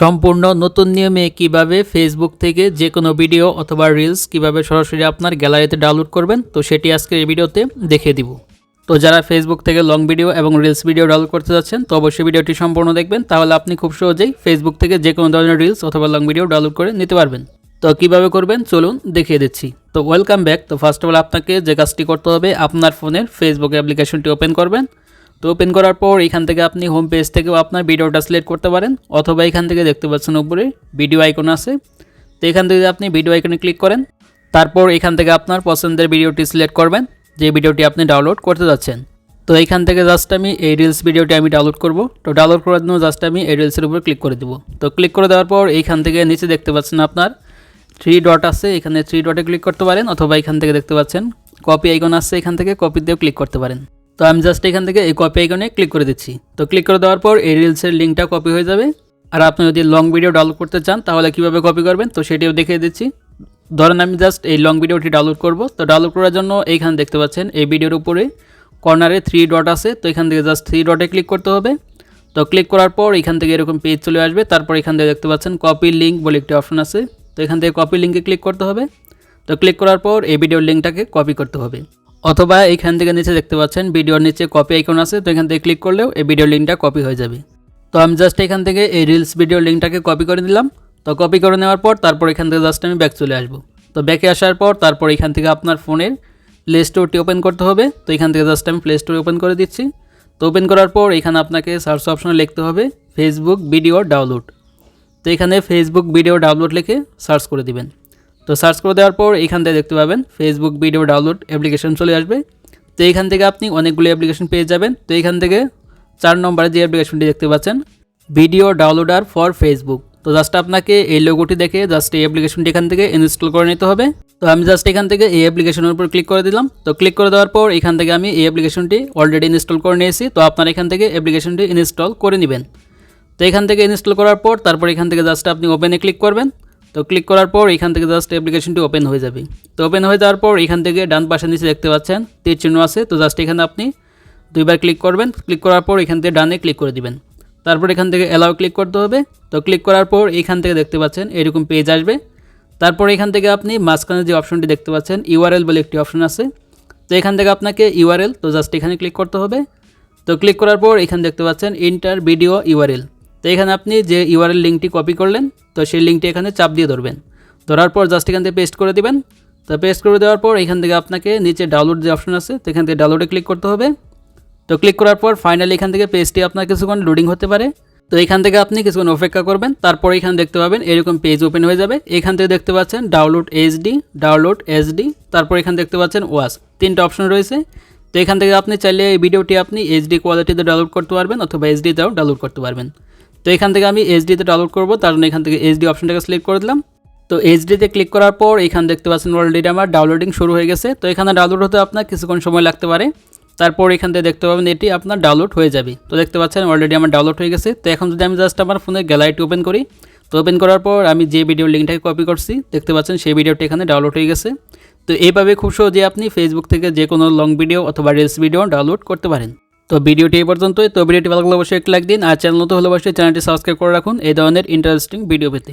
সম্পূর্ণ নতুন নিয়মে কীভাবে ফেসবুক থেকে যে কোনো ভিডিও অথবা রিলস কীভাবে সরাসরি আপনার গ্যালারিতে ডাউনলোড করবেন, তো সেটি আজকে এই ভিডিওতে দেখিয়ে দিব। তো যারা ফেসবুক থেকে লং ভিডিও এবং রিলস ভিডিও ডাউনলোড করতে যাচ্ছেন, তো অবশ্যই ভিডিওটি সম্পূর্ণ দেখবেন, তাহলে আপনি খুব সহজেই ফেসবুক থেকে যে কোনো ধরনের রিলস অথবা লং ভিডিও ডাউনলোড করে নিতে পারবেন। তো কীভাবে করবেন, চলুন দেখিয়ে দিচ্ছি। তো ওয়েলকাম ব্যাক তো ফার্স্ট অফ অল আপনাকে যে কাজটি করতে হবে, আপনার ফোনের ফেসবুক অ্যাপ্লিকেশনটি ওপেন করবেন। তো ওপেন করার পর এখান থেকে আপনি হোম পেজ থেকেও আপনার ভিডিওটা সিলেক্ট করতে পারেন, অথবা এখান থেকে দেখতে পাচ্ছেন উপরে ভিডিও আইকন আছে। তো এখান থেকে আপনি ভিডিও আইকনে ক্লিক করেন, তারপর এখান থেকে আপনার পছন্দের ভিডিওটি সিলেক্ট করবেন, যে ভিডিওটি আপনি ডাউনলোড করতে যাচ্ছেন। তো এখান থেকে জাস্ট আমি এই রিলস ভিডিওটি আমি ডাউনলোড করব। তো ডাউনলোড করার জন্য জাস্ট আমি এই রিলসের উপর ক্লিক করে দেবো। তো ক্লিক করে দেওয়ার পর এইখান থেকে নিচে দেখতে পাচ্ছেন আপনার থ্রি ডট আছে, এখানে থ্রি ডটে ক্লিক করতে পারেন, অথবা এখান থেকে দেখতে পাচ্ছেন কপি আইকন আছে, এখান থেকে কপি দিয়েও ক্লিক করতে পারেন। তো আমি জাস্ট এখান থেকে এই কপি আইকনে ক্লিক করে দিচ্ছি। তো ক্লিক করে দেওয়ার পর এই রিলসের লিঙ্কটা কপি হয়ে যাবে। আর আপনি যদি লং ভিডিও ডাউনলোড করতে চান, তাহলে কীভাবে কপি করবেন? তো সেটিও দেখিয়ে দিচ্ছি। ধরেন আমি জাস্ট এই লং ভিডিওটি ডাউনলোড করব। তো ডাউনলোড করার জন্য এইখানে দেখতে পাচ্ছেন, এই ভিডিওর উপরে কর্নারে থ্রি ডট আছে। তো এখান থেকে জাস্ট থ্রি ডটে ক্লিক করতে হবে। তো ক্লিক করার পর এখান থেকে এরকম পেজ চলে আসবে। তারপর এখান থেকে দেখতে পাচ্ছেন কপি লিঙ্ক বলে একটি অপশন আছে। তো এখান থেকে কপি লিঙ্কে ক্লিক করতে হবে। তো ক্লিক করার পর এই ভিডিওর লিঙ্কটাকে কপি করতে হবে। অথবা এখান থেকে নিচে দেখতে পাচ্ছেন, ভিডিওর নিচে কপি আইকন আছে, তো এখান থেকে ক্লিক করলেও এই ভিডিওর লিঙ্কটা কপি হয়ে যাবে। তো আমি জাস্ট এখান থেকে এই রিলস ভিডিওর লিঙ্কটাকে কপি করে দিলাম তো কপি করে নেওয়ার পর তারপর এখান থেকে জাস্ট আমি ব্যাক চলে আসব। তো ব্যাকে আসার পর তারপর এখান থেকে আপনার ফোনের প্লে স্টোরটি ওপেন করতে হবে। তো এখান থেকে জাস্ট আমি প্লে স্টোর ওপেন করে দিচ্ছি। তো ওপেন করার পর এখানে আপনাকে সার্চ অপশনে লিখতে হবে ফেসবুক ভিডিও ডাউনলোড তো এখানে ফেসবুক ভিডিও ডাউনলোড লিখে সার্চ করে দিবেন। তো সার্চ করে দেওয়ার পর এখান থেকে দেখতে পাবেন ফেসবুক ভিডিও ডাউনলোড অ্যাপ্লিকেশন চলে আসবে। তো এখান থেকে আপনি অনেকগুলো অ্যাপ্লিকেশন পেয়ে যাবেন। তো এখান থেকে চার নম্বরে যে অ্যাপ্লিকেশনটি দেখতে পাচ্ছেন ভিডিও ডাউনলোডার ফর ফেসবুক তো জাস্ট আপনাকে এই লোগোটি দেখে জাস্ট এই অ্যাপ্লিকেশনটি এখান থেকে ইনস্টল করে নিতে হবে। তো আমি জাস্ট এখান থেকে এই অ্যাপ্লিকেশনের উপর ক্লিক করে দিলাম। তো ক্লিক করে দেওয়ার পর এখান থেকে আমি এই অ্যাপ্লিকেশনটি অলরেডি ইনস্টল করে নিয়েছি। তো আপনারা এখান থেকে অ্যাপ্লিকেশনটি ইনস্টল করে নেবেন। তো এখান থেকে ইনস্টল করার পর তারপর এখান থেকে জাস্ট আপনি ওপেনে ক্লিক করবেন। তো ক্লিক করার পর এখান থেকে জাস্ট অ্যাপ্লিকেশনটি ওপেন হয়ে যাবে। তো ওপেন হয়ে যাওয়ার পর এখান থেকে ডান পাশে নিচে দেখতে পাচ্ছেন, তীর চিহ্ন আছে, তো জাস্ট এখানে আপনি দুইবার ক্লিক করবেন। ক্লিক করার পর এখান থেকে ডানে ক্লিক করে দিবেন। তারপর এখান থেকে অ্যালাউ ক্লিক করতে হবে। তো ক্লিক করার পর এখান থেকে দেখতে পাচ্ছেন, এরকম পেজ আসবে। তারপর এখান থেকে আপনি মাঝখানে যে অপশনটি দেখতে পাচ্ছেন ইউআরএল বলে একটি অপশন আছে। তো এখান থেকে আপনাকে ইউআরএল তো জাস্ট এখানে ক্লিক করতে হবে। তো ক্লিক করার পর এখানে দেখতে পাচ্ছেন ইন্টার ভিডিও ইউআরএল তো এখানে আপনি যে ইউআরএল লিঙ্কটি কপি করলেন, তো সেই লিঙ্কটি এখানে চাপ দিয়ে ধরবেন। ধরার পর জাস্ট এখান থেকে পেস্ট করে দিবেন। তো পেস্ট করে দেওয়ার পর এখান থেকে আপনাকে নিচে ডাউনলোড যে অপশন আছে, তো এখান থেকে ডাউনলোডে ক্লিক করতে হবে। তো ক্লিক করার পর ফাইনালি এখান থেকে পেজটি আপনার কিছুক্ষণ লোডিং হতে পারে। তো এখান থেকে আপনি কিছুক্ষণ অপেক্ষা করবেন, তারপর এখানে দেখতে পাবেন এরকম পেজ ওপেন হয়ে যাবে। এখান থেকে দেখতে পাচ্ছেন ডাউনলোড এইচডি ডাউনলোড এসডি তারপর এখানে দেখতে পাচ্ছেন ওয়াস তিনটা অপশন রয়েছে। তো এখান থেকে আপনি চাইলে এই ভিডিওটি আপনি এইচডি কোয়ালিটিতে ডাউনলোড করতে পারবেন অথবা এইচডিতেও ডাউনলোড করতে পারবেন। তো এখান থেকে আমি এইচডিতে ডাউনলোড করব, তার জন্য এখান থেকে এইচডি অপশনটাকে সিলেক্ট করে দিলাম। তো এইচডিতে ক্লিক করার পর এখানে দেখতে পাচ্ছেন অলরেডি আমার ডাউনলোডিং শুরু হয়ে গেছে। তো এখানে ডাউনলোড হতে আপনার কিছুক্ষণ সময় লাগতে পারে। তারপর এখান থেকে দেখতে পাবেন এটি আপনার ডাউনলোড হয়ে যাবে। তো দেখতে পাচ্ছেন অলরেডি আমার ডাউনলোড হয়ে গেছে। তো এখন যদি আমি জাস্ট আমার ফোনের গ্যালারিটি ওপেন করি, তো ওপেন করার পর আমি যে ভিডিও লিঙ্কটাকে কপি করছি, দেখতে পাচ্ছেন সেই ভিডিওটি এখানে ডাউনলোড হয়ে গেছে। তো এইভাবে খুব সহজে আপনি ফেসবুক থেকে যে কোনো লং ভিডিও অথবা রিলস ভিডিও ডাউনলোড করতে পারেন। তো ভিডিওটি এই পর্যন্তই। তো ভিডিওটি ভালো লাগলে অবশ্যই একটি লাইক দিন। আর চ্যানেল নতুন হলে অবশ্যই চ্যানেলটি সাবস্ক্রাইব করে রাখুন। এই ধরনের ইন্টারেস্টিং ভিডিও পেতে।